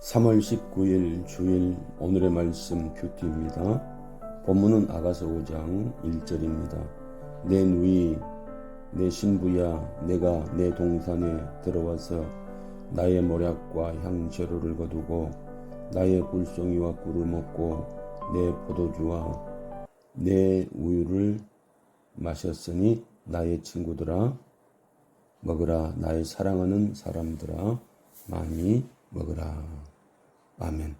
3월 19일 주일 오늘의 말씀 큐티입니다. 본문은 아가서 5장 1절입니다. 내 누이 내 신부야 내가 내 동산에 들어와서 나의 모략과 향재료를 거두고 나의 굴송이와 꿀을 먹고 내 포도주와 내 우유를 마셨으니 나의 친구들아 먹으라 나의 사랑하는 사람들아 많이 먹으라. 아멘.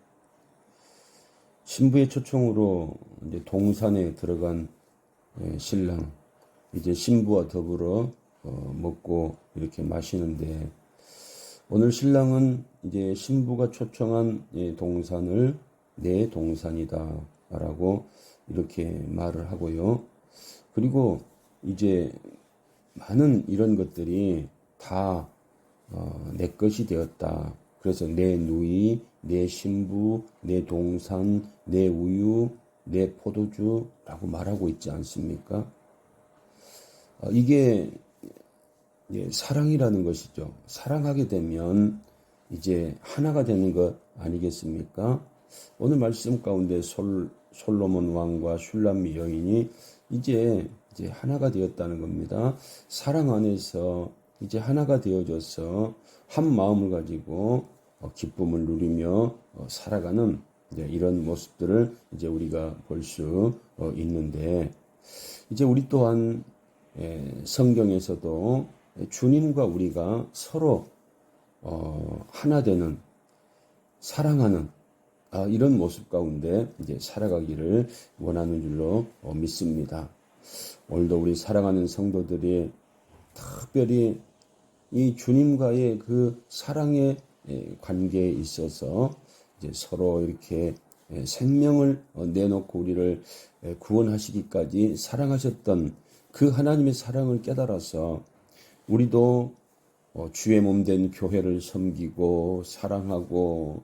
신부의 초청으로 이제 동산에 들어간 예, 신랑 이제 신부와 더불어 어, 먹고 이렇게 마시는데 오늘 신랑은 이제 신부가 초청한 예, 동산을 내 동산이다 라고 이렇게 말을 하고요. 그리고 이제 많은 이런 것들이 다 어, 내 것이 되었다. 그래서 내 누이, 내 신부, 내 동산, 내 우유, 내 포도주라고 말하고 있지 않습니까? 어, 이게 예, 사랑이라는 것이죠. 사랑하게 되면 이제 하나가 되는 것 아니겠습니까? 오늘 말씀 가운데 솔, 솔로몬 왕과 슐람미 여인이 이제 이제 하나가 되었다는 겁니다. 사랑 안에서 이제 하나가 되어져서 한 마음을 가지고 어, 기쁨을 누리며 어, 살아가는 이런 모습들을 이제 우리가 볼수 어, 있는데 이제 우리 또한 성경에서도 주님과 우리가 서로 하나 되는 사랑하는 아, 이런 모습 가운데 이제 살아가기를 원하는 줄로 믿습니다. 오늘도 우리 사랑하는 성도들이 특별히 이 주님과의 그 사랑의 관계에 있어서 이제 서로 이렇게 생명을 어, 내놓고 우리를 구원하시기까지 사랑하셨던 그 하나님의 사랑을 깨달아서 우리도 어, 주의 몸된 교회를 섬기고 사랑하고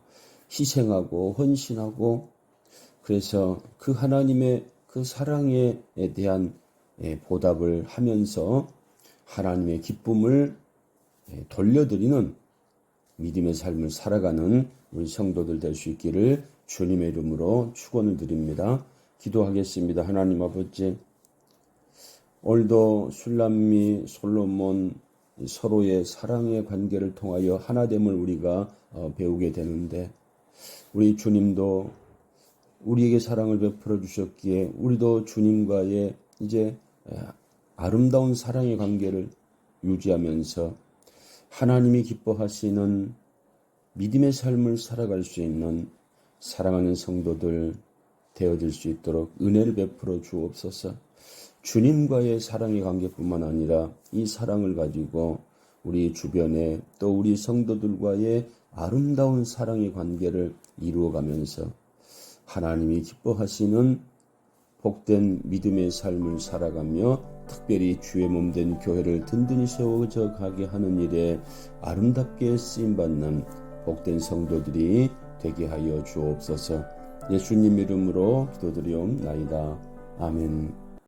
희생하고 헌신하고 그래서 그 하나님의 그 사랑에 대한 보답을 하면서 하나님의 기쁨을 돌려드리는 믿음의 삶을 살아가는 우리 성도들 될 수 있기를 주님의 이름으로 축원을 드립니다. 기도하겠습니다. 하나님 아버지 오늘도 술람미 솔로몬 서로의 사랑의 관계를 통하여 하나됨을 우리가 어, 배우게 되는데 우리 주님도 우리에게 사랑을 베풀어 주셨기에 우리도 주님과의 이제 아름다운 사랑의 관계를 유지하면서 하나님이 기뻐하시는 믿음의 삶을 살아갈 수 있는 사랑하는 성도들 되어질 수 있도록 은혜를 베풀어 주옵소서. 주님과의 사랑의 관계뿐만 아니라 이 사랑을 가지고 우리 주변에 또 우리 성도들과의 아름다운 사랑의 관계를 이루어가면서 하나님이 기뻐하시는 복된 믿음의 삶을 살아가며 특별히 주의 몸 된 교회를 든든히 세워져 가게 하는 일에 아름답게 쓰임 받는 복된 성도들이 되게 하여 주옵소서 예수님 이름으로 기도드리옵나이다. 아멘.